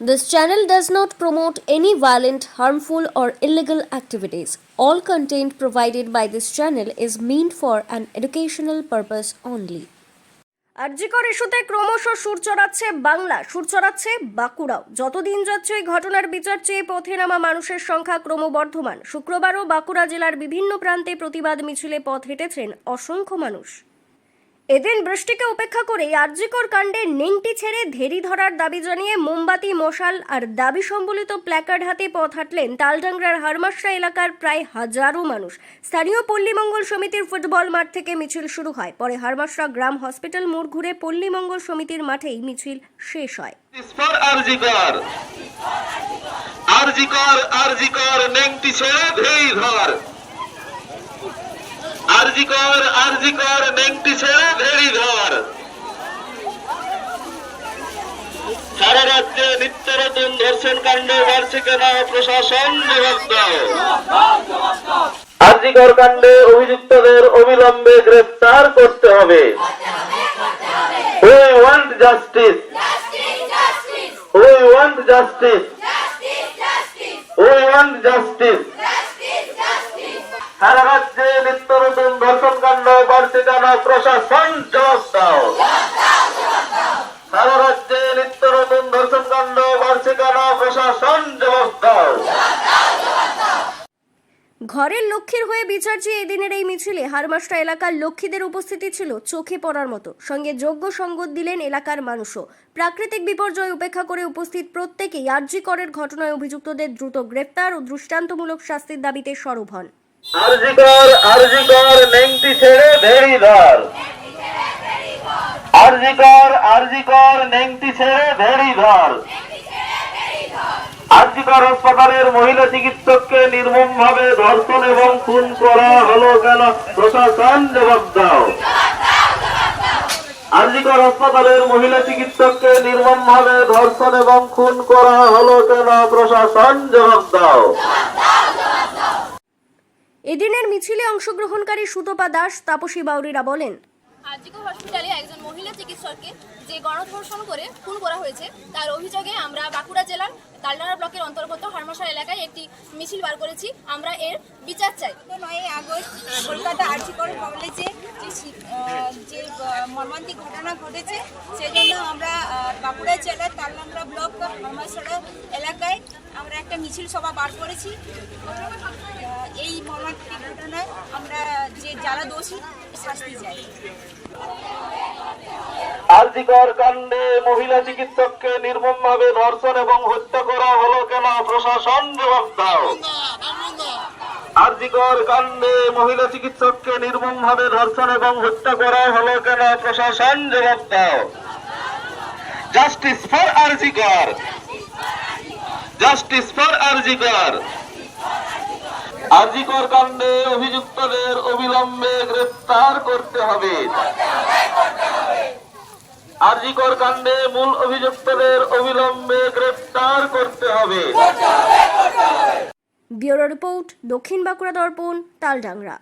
This channel does not promote any violent, harmful, or illegal activities. All content provided by this channel is meant for an educational purpose only. RG Kar ইস্যুতে ক্রমশ সুর চড়াচ্ছে বাংলা সুর চড়াচ্ছে বাঁকুড়াও যতদিন যাচ্ছে ওই ঘটনার বিচার চেয়ে পথে নামা মানুষের সংখ্যা ক্রমবর্ধমান শুক্রবারও বাঁকুড়া জেলার বিভিন্ন প্রান্তে প্রতিবাদ মিছিলে পথ হেঁটেছেন অসংখ্য মানুষ এদিন বৃষ্টিকে উপেক্ষা করে আরজিকর কাণ্ডে নেংটি ছেড়ে ধেরি ধরার দাবি জানিয়ে মোমবাতি, মশাল আর দাবি সম্বলিত প্ল্যাকার্ড হাতে পথ হাঁটলেন তালডাংরার হারমাসরা এলাকার প্রায় হাজারো মানুষ। স্থানীয় পল্লীমঙ্গল সমিতির ফুটবল মাঠ থেকে মিছিল শুরু হয়। পরে হারমাসরা গ্রাম হসপিটাল মোড় ঘুরে পল্লীমঙ্গল সমিতির মাঠেই মিছিল শেষ হয়। আরজিকর। আরজিকর ছেড়ে ধেই ধর। আরজিকর আরজিকর নেংটি ছেড়ে ধেই ধর সারা রাজ্যে নিত্য ধর্ষণ কাণ্ড কেন প্রশাসন দাও আরজিকর কাণ্ডে অভিযুক্তদের অবিলম্বে গ্রেফতার করতে হবে justice. We want justice. We want justice. সারা রাজ্যে নিত্য কাণ্ড বাড়ছে কেন প্রশাসন সারা রাজ্যে নিত্য নতুন ধর্ষণ কাণ্ড বাড়ছে প্রশাসন ঘরের লক্ষ্মীর হয়ে বিচার চেয়ে এদিনের এই মিছিলে হারমাস্টা এলাকার লক্ষ্মীদের উপস্থিতি ছিল চোখে পড়ার মতো। সঙ্গে যোগ্য সঙ্গত দিলেন এলাকার মানুষও। প্রাকৃতিক বিপর্যয় উপেক্ষা করে উপস্থিত প্রত্যেকেই আরজি করের ঘটনায় অভিযুক্তদের দ্রুত গ্রেপ্তার ও দৃষ্টান্তমূলক শাস্তির দাবিতে সরব হন। আরজিকর আরজিকর নেংটি ছেড়ে ভেড়ি ধর। আরজিকর আরজিকর নেংটি ছেড়ে ভেড়ি ধর। আরজিকর হাসপাতালের মহিলা চিকিৎসককে নির্মম ভাবে ধর্ষণ এবং খুন করা হলো কেন? প্রশাসন জবাব দাও। আরজিকর হাসপাতালের মহিলা চিকিৎসককে নির্মম ভাবে ধর্ষণ এবং খুন করা হলো কেন? প্রশাসন জবাব দাও। এদিনের মিছিলে অংশগ্রহণকারী সুতপা দাস তাপসী বাউরিরা বলেন আরজিকর হসপিটালে একজন মহিলা চিকিৎসককে যে গণধর্ষণ করে খুন করা হয়েছে তার অভিযোগে আমরা বাঁকুড়া জেলার তালডারা ব্লকের অন্তর্গত হারমাশা এলাকায় একটি মিছিল বার করেছি। আমরা এর বিচার চাই। নয় আগস্ট কলকাতা আর্জিকর কলেজে যে যে মর্মান্তিক ঘটনা ঘটেছে সেই জন্য আমরা বাঁকুড়া জেলার তালনামরা ব্লক হামাসড়া এলাকায় একটা মিছিল সভা বার করেছি। এই মর্মান্তিক ঘটনায় আমরা যে যারা দোষী শাস্তি চাই। আরজিকর কাণ্ডে মহিলা চিকিৎসককে নির্মম ভাবে ধর্ষণ এবং হত্যা করা হলো কেন প্রশাসন আরজিকর কাণ্ডে মহিলা চিকিৎসককে নির্মম ভাবে ধর্ষণ এবং হত্যা করা হলো কেন প্রশাসন জবাব দাও justice for RG Kar justice for RG Kar RG Kar কাণ্ডে অভিযুক্তদের অবিলম্বে গ্রেফতার করতে হবে। আরজিকর কাণ্ডে মূল অভিযুক্তদের অবিলম্বে গ্রেফতার করতে হবে। ব্যুরো রিপোর্ট দক্ষিণ বাঁকুড়া দর্পণ তালডাংরা।